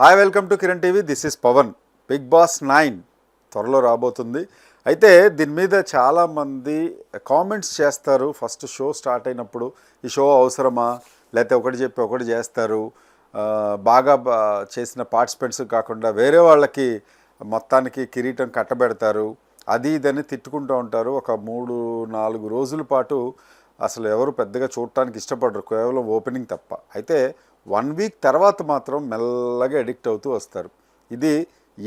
Hi welcome to Kiran TV this is Pavan Bigg Boss nine త్వరలో రాబోతుంది అయితే దీని మీద చాలామంది కామెంట్స్ చేస్తారు ఫస్ట్ షో స్టార్ట్ అయినప్పుడు ఈ షో అవసరమా లేకపోతే ఒకటి చెప్పి ఒకటి చేస్తారు బాగా చేసిన పార్టిసిపెంట్స్ కాకుండా వేరే వాళ్ళకి మొత్తానికి కిరీటం కట్టబెడతారు అది ఇదని తిట్టుకుంటూ ఉంటారు ఒక మూడు నాలుగు రోజుల పాటు అసలు ఎవరు పెద్దగా చూడటానికి ఇష్టపడరు కేవలం ఓపెనింగ్ తప్ప అయితే వన్ వీక్ తర్వాత మాత్రం మెల్లగా అడిక్ట్ అవుతూ వస్తారు ఇది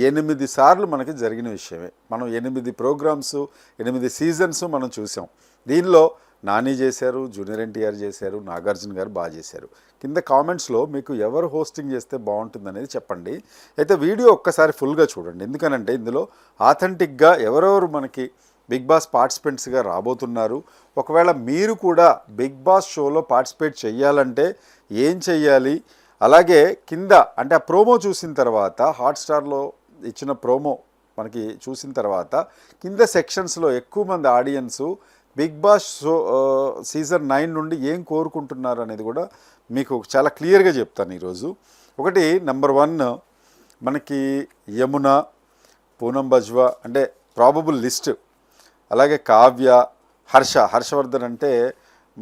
ఎనిమిది సార్లు మనకి జరిగిన విషయమే మనం ఎనిమిది ప్రోగ్రామ్స్ ఎనిమిది సీజన్స్ మనం చూసాం దీనిలో నాని చేశారు జూనియర్ ఎన్టీఆర్ చేశారు నాగార్జున గారు బాగా చేశారు కింద కామెంట్స్లో మీకు ఎవరు హోస్టింగ్ చేస్తే బాగుంటుంది అనేది చెప్పండి అయితే వీడియో ఒక్కసారి ఫుల్గా చూడండి ఎందుకనంటే ఇందులో ఆథెంటిక్గా ఎవరెవరు మనకి బిగ్ బాస్ పార్టిసిపెంట్స్గా రాబోతున్నారు ఒకవేళ మీరు కూడా బిగ్ బాస్ షోలో పార్టిసిపేట్ చేయాలంటే ఏం చెయ్యాలి అలాగే కింద అంటే ఆ ప్రోమో చూసిన తర్వాత హాట్స్టార్లో ఇచ్చిన ప్రోమో మనకి చూసిన తర్వాత కింద సెక్షన్స్లో ఎక్కువ మంది audience Bigg Boss show season nine నుండి ఏం కోరుకుంటున్నారు అనేది కూడా మీకు చాలా క్లియర్గా చెప్తాను ఈరోజు ఒకటి నెంబర్ వన్ మనకి యమున పూనం బజ్వా అంటే ప్రాబబుల్ లిస్ట్ అలాగే కావ్య హర్ష హర్షవర్ధన్ అంటే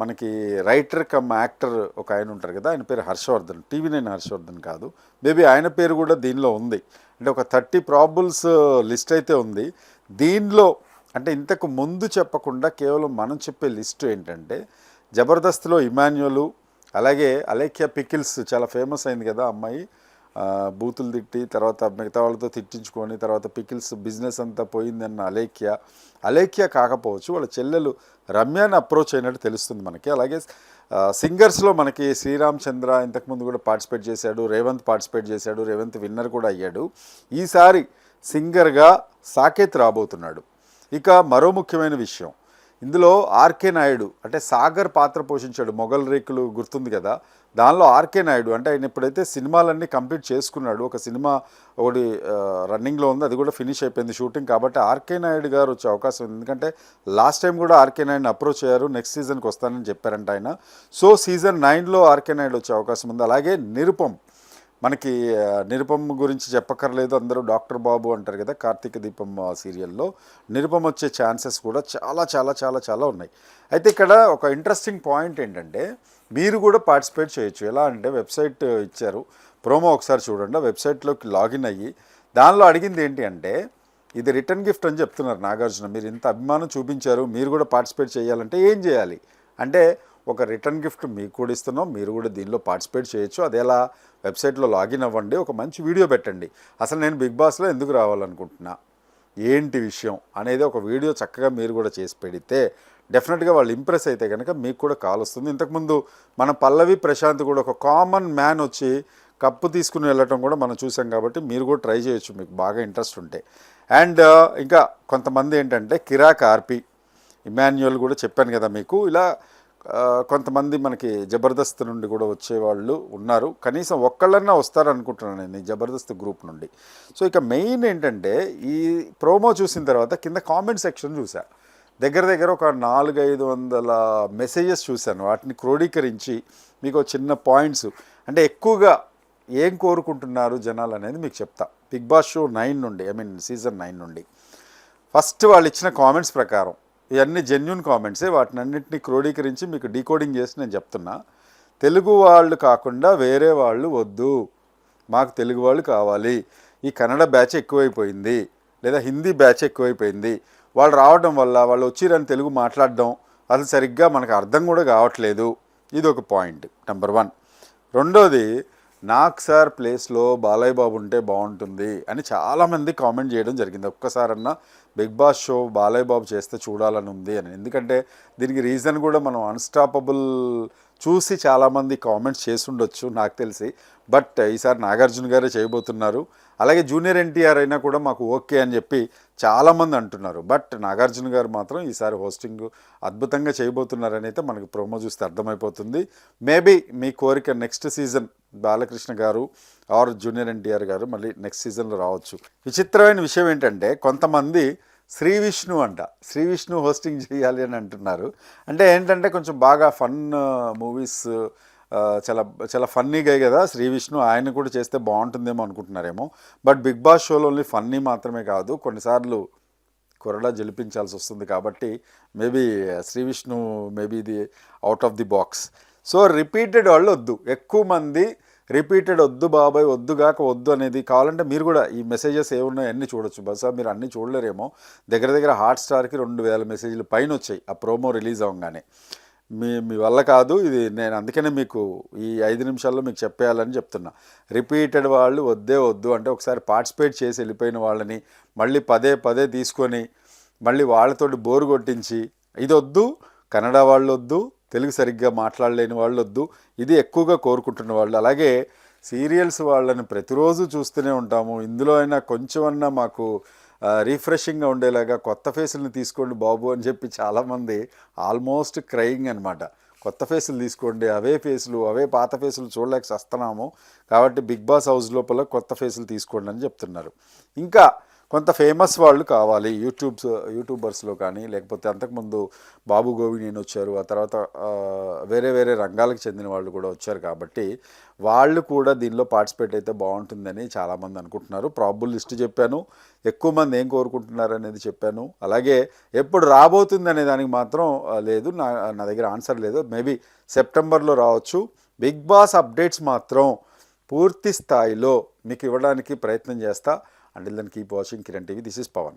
మనకి రైటర్ కమ్ యాక్టర్ ఒక ఆయన ఉంటారు కదా ఆయన పేరు హర్షవర్ధన్ టీవీ నైన్ హర్షవర్ధన్ కాదు మేబీ ఆయన పేరు కూడా దీనిలో ఉంది అంటే ఒక థర్టీ ప్రాబుల్స్ లిస్ట్ అయితే ఉంది దీనిలో అంటే ఇంతకు ముందు చెప్పకుండా కేవలం మనం చెప్పే లిస్ట్ ఏంటంటే జబర్దస్త్లో ఇమాన్యులు అలాగే అలేఖ్య పికిల్స్ చాలా ఫేమస్ అయింది కదా అమ్మాయి బూతులు తిట్టి తర్వాత మిగతా వాళ్ళతో తిట్టించుకొని తర్వాత పికిల్స్ బిజినెస్ అంతా పోయిందన్న అలేఖ్య అలేఖ్య కాకపోవచ్చు వాళ్ళ చెల్లెలు రమ్యాని అప్రోచ్ అయినట్టు తెలుస్తుంది మనకి అలాగే సింగర్స్లో మనకి శ్రీరామ్ చంద్ర ఇంతకుముందు కూడా పార్టిసిపేట్ చేశాడు రేవంత్ పార్టిసిపేట్ చేశాడు రేవంత్ విన్నర్ కూడా అయ్యాడు ఈసారి సింగర్గా సాకేత్ రాబోతున్నాడు ఇక మరో ముఖ్యమైన విషయం ఇందులో ఆర్కే నాయుడు అంటే సాగర్ పాత్ర పోషించాడు మొఘల్ రేకులు గుర్తుంది కదా దానిలో ఆర్కే నాయుడు అంటే ఆయన ఇప్పుడైతే సినిమాలన్నీ కంప్లీట్ చేసుకున్నాడు ఒక సినిమా ఒకటి రన్నింగ్లో ఉంది అది కూడా ఫినిష్ అయిపోయింది షూటింగ్ కాబట్టి ఆర్కే నాయుడు గారు వచ్చే అవకాశం ఉంది ఎందుకంటే లాస్ట్ టైం కూడా ఆర్కే నాయుడుని అప్రోచ్ అయ్యారు నెక్స్ట్ సీజన్కి వస్తానని చెప్పారంట ఆయన సో సీజన్ నైన్లో ఆర్కే నాయుడు వచ్చే అవకాశం ఉంది అలాగే నిరుపం మనకి నిరుపమ గురించి చెప్పక్కర్లేదు అందరూ డాక్టర్ బాబు అంటారు కదా కార్తీక దీపం సీరియల్లో నిరుపమ వచ్చే ఛాన్సెస్ కూడా చాలా చాలా చాలా చాలా ఉన్నాయి అయితే ఇక్కడ ఒక ఇంట్రెస్టింగ్ పాయింట్ ఏంటంటే మీరు కూడా పార్టిసిపేట్ చేయొచ్చు ఎలా అంటే వెబ్సైట్ ఇచ్చారు ప్రోమో ఒకసారి చూడండి వెబ్సైట్లోకి లాగిన్ అయ్యి దానిలో అడిగింది ఏంటి అంటే ఇది రిటర్న్ గిఫ్ట్ అని చెప్తున్నారు నాగార్జున మీరు ఇంత అభిమానం చూపించారు మీరు కూడా పార్టిసిపేట్ చేయాలంటే ఏం చేయాలి అంటే ఒక రిటర్న్ గిఫ్ట్ మీకు కూడా ఇస్తున్నాం మీరు కూడా దీనిలో పార్టిసిపేట్ చేయొచ్చు అదేలా వెబ్సైట్లో లాగిన్ అవ్వండి ఒక మంచి వీడియో పెట్టండి అసలు నేను బిగ్ బాస్లో ఎందుకు రావాలనుకుంటున్నా ఏంటి విషయం అనేది ఒక వీడియో చక్కగా మీరు కూడా చేసి పెడితే డెఫినెట్గా వాళ్ళు ఇంప్రెస్ అయితే కనుక మీకు కూడా కాల్ వస్తుంది ఇంతకుముందు మన పల్లవి ప్రశాంత్ కూడా ఒక కామన్ మ్యాన్ వచ్చి కప్పు తీసుకుని వెళ్ళటం కూడా మనం చూసాం కాబట్టి మీరు కూడా ట్రై చేయొచ్చు మీకు బాగా ఇంట్రెస్ట్ ఉంటే అండ్ ఇంకా కొంతమంది ఏంటంటే కిరాక్ ఆర్పి ఇమాన్యుయల్ కూడా చెప్పాను కదా మీకు ఇలా కొంతమంది మనకి జబర్దస్త్ నుండి కూడా వచ్చేవాళ్ళు ఉన్నారు కనీసం ఒక్కళ్ళన్నా వస్తారనుకుంటున్నాను నేను జబర్దస్త్ గ్రూప్ నుండి సో ఇక మెయిన్ ఏంటంటే ఈ ప్రోమో చూసిన తర్వాత కింద కామెంట్ సెక్షన్ చూసా దగ్గర దగ్గర ఒక నాలుగైదు వందల మెసేజెస్ చూశాను వాటిని క్రోడీకరించి మీకు చిన్న పాయింట్స్ అంటే ఎక్కువగా ఏం కోరుకుంటున్నారు జనాలు అనేది మీకు చెప్తా బిగ్ బాస్ షో నైన్ నుండి ఐ మీన్ సీజన్ నైన్ నుండి ఫస్ట్ వాళ్ళు ఇచ్చిన కామెంట్స్ ప్రకారం ఇవన్నీ జెన్యున్ కామెంట్సే వాటిని అన్నింటినీ క్రోడీకరించి మీకు డీకోడింగ్ చేసి నేను చెప్తున్నా తెలుగు వాళ్ళు కాకుండా వేరే వాళ్ళు వద్దు మాకు తెలుగు వాళ్ళు కావాలి ఈ కన్నడ బ్యాచ్ ఎక్కువైపోయింది లేదా హిందీ బ్యాచ్ ఎక్కువైపోయింది వాళ్ళు రావడం వల్ల వాళ్ళు వచ్చిరని తెలుగు మాట్లాడడం అసలు సరిగ్గా మనకు అర్థం కూడా కావట్లేదు ఇది ఒక పాయింట్ నెంబర్ వన్ రెండోది నాకు సార్ ప్లేస్లో బాలయ్య బాబు ఉంటే బాగుంటుంది అని చాలామంది కామెంట్ చేయడం జరిగింది ఒక్కసారన్నా Bigg Boss show Balayya Babu చేస్తే చూడాలని ఉంది అని ఎందుకంటే దీనికి రీజన్ కూడా మనం అన్స్టాపబుల్ చూసి చాలామంది కామెంట్స్ చేసుండొచ్చు నాకు తెలిసి బట్ ఈసారి నాగార్జున గారే చేయబోతున్నారు అలాగే జూనియర్ ఎన్టీఆర్ అయినా కూడా మాకు ఓకే అని చెప్పి చాలామంది అంటున్నారు బట్ నాగార్జున గారు మాత్రం ఈసారి హోస్టింగ్ అద్భుతంగా చేయబోతున్నారని అయితే మనకు ప్రోమో చూస్తే అర్థమైపోతుంది మేబీ మీ కోరిక నెక్స్ట్ సీజన్ బాలకృష్ణ గారు ఆర్ జూనియర్ ఎన్టీఆర్ గారు మళ్ళీ నెక్స్ట్ సీజన్లో రావచ్చు విచిత్రమైన విషయం ఏంటంటే కొంతమంది శ్రీ విష్ణు అంట శ్రీ విష్ణు హోస్టింగ్ చేయాలి అని అంటున్నారు అంటే ఏంటంటే కొంచెం బాగా ఫన్ మూవీస్ చాలా చాలా ఫన్నీగా కదా శ్రీ విష్ణు ఆయన కూడా చేస్తే బాగుంటుందేమో అనుకుంటున్నారేమో బట్ బిగ్ బాస్ షోలో ఓన్లీ ఫన్నీ మాత్రమే కాదు కొన్నిసార్లు కొరడా జలిపించాల్సి వస్తుంది కాబట్టి మేబీ శ్రీ విష్ణు మేబీ ఇది out of the box so repeated వాళ్ళు వద్దు ఎక్కువ మంది రిపీటెడ్ వద్దు బాబాయ్ వద్దు కాక వద్దు అనేది కావాలంటే మీరు కూడా ఈ మెసేజెస్ ఏమున్నాయో అన్నీ చూడొచ్చు బస్ మీరు అన్నీ చూడలేరేమో దగ్గర దగ్గర హాట్ స్టార్కి రెండు వేల మెసేజ్లు పైన వచ్చాయి ఆ ప్రోమో రిలీజ్ అవ్వగానే మీ మీ వల్ల కాదు ఇది నేను అందుకనే మీకు ఈ ఐదు నిమిషాల్లో మీకు చెప్పేయాలని చెప్తున్నా రిపీటెడ్ వాళ్ళు వద్దే వద్దు అంటే ఒకసారి పార్టిసిపేట్ చేసి వెళ్ళిపోయిన వాళ్ళని మళ్ళీ పదే పదే తీసుకొని మళ్ళీ వాళ్ళతోటి బోరు కొట్టించి ఇది వద్దు కన్నడ వాళ్ళు వద్దు తెలుగు సరిగ్గా మాట్లాడలేని వాళ్ళు వద్దు ఇది ఎక్కువగా కోరుకుంటున్న వాళ్ళు అలాగే సీరియల్స్ వాళ్ళని ప్రతిరోజు చూస్తూనే ఉంటాము ఇందులో అయినా కొంచెమన్నా మాకు రీఫ్రెషింగ్గా ఉండేలాగా కొత్త ఫేసులను తీసుకోండి బాబు అని చెప్పి చాలామంది ఆల్మోస్ట్ క్రయింగ్ అనమాట కొత్త ఫేసులు తీసుకోండి అవే ఫేసులు అవే పాత ఫేసులు చూడలేక వస్తున్నాము కాబట్టి బిగ్ బాస్ హౌస్ లోపల కొత్త ఫేసులు తీసుకోండి అని చెప్తున్నారు ఇంకా కొంత ఫేమస్ వాళ్ళు కావాలి యూట్యూబ్స్ యూట్యూబర్స్లో కానీ లేకపోతే అంతకుముందు బాబు గోవింద్ నేను వచ్చారు ఆ తర్వాత వేరే వేరే రంగాలకు చెందిన వాళ్ళు కూడా వచ్చారు కాబట్టి వాళ్ళు కూడా దీనిలో పార్టిసిపేట్ అయితే బాగుంటుందని చాలామంది అనుకుంటున్నారు ప్రాబుల్ లిస్ట్ చెప్పాను ఎక్కువ మంది ఏం కోరుకుంటున్నారు అనేది చెప్పాను అలాగే ఎప్పుడు రాబోతుంది అనే దానికి మాత్రం లేదు నా నా దగ్గర ఆన్సర్ లేదు మేబీ సెప్టెంబర్లో రావచ్చు బిగ్ బాస్ అప్డేట్స్ మాత్రం పూర్తి స్థాయిలో మీకు ఇవ్వడానికి ప్రయత్నం చేస్తా Until then, keep watching Kiran TV. This is Pawan.